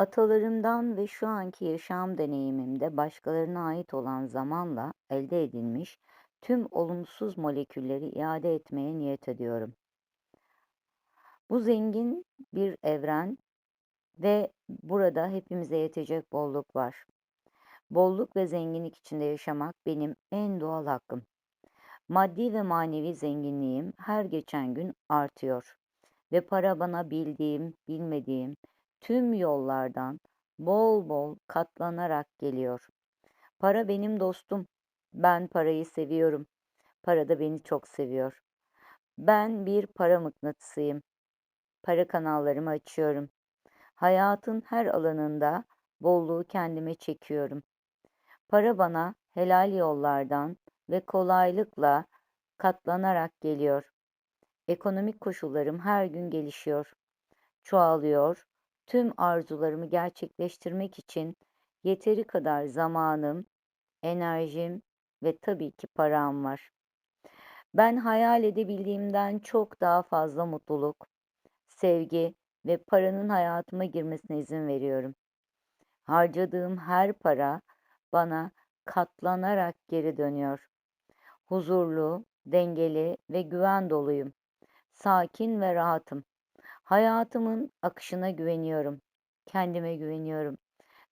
Atalarımdan ve şu anki yaşam deneyimimde başkalarına ait olan zamanla elde edilmiş tüm olumsuz molekülleri iade etmeye niyet ediyorum. Bu zengin bir evren ve burada hepimize yetecek bolluk var. Bolluk ve zenginlik içinde yaşamak benim en doğal hakkım. Maddi ve manevi zenginliğim her geçen gün artıyor ve para bana bildiğim, bilmediğim tüm yollardan bol bol katlanarak geliyor. Para benim dostum. Ben parayı seviyorum. Para da beni çok seviyor. Ben bir para mıknatısıyım. Para kanallarımı açıyorum. Hayatın her alanında bolluğu kendime çekiyorum. Para bana helal yollardan ve kolaylıkla katlanarak geliyor. Ekonomik koşullarım her gün gelişiyor, çoğalıyor. Tüm arzularımı gerçekleştirmek için yeteri kadar zamanım, enerjim ve tabii ki param var. Ben hayal edebildiğimden çok daha fazla mutluluk, sevgi ve paranın hayatıma girmesine izin veriyorum. Harcadığım her para bana katlanarak geri dönüyor. Huzurlu, dengeli ve güven doluyum. Sakin ve rahatım. Hayatımın akışına güveniyorum. Kendime güveniyorum.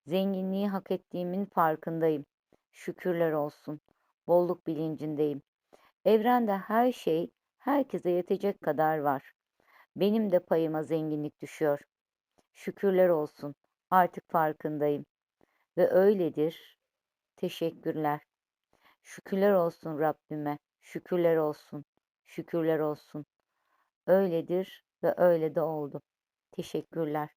Zenginliği hak ettiğimin farkındayım. Şükürler olsun. Bolluk bilincindeyim. Evrende her şey herkese yetecek kadar var. Benim de payıma zenginlik düşüyor. Şükürler olsun. Artık farkındayım. Ve öyledir. Teşekkürler. Şükürler olsun Rabbime. Şükürler olsun. Şükürler olsun. Öyledir ve öyle de oldu. Teşekkürler.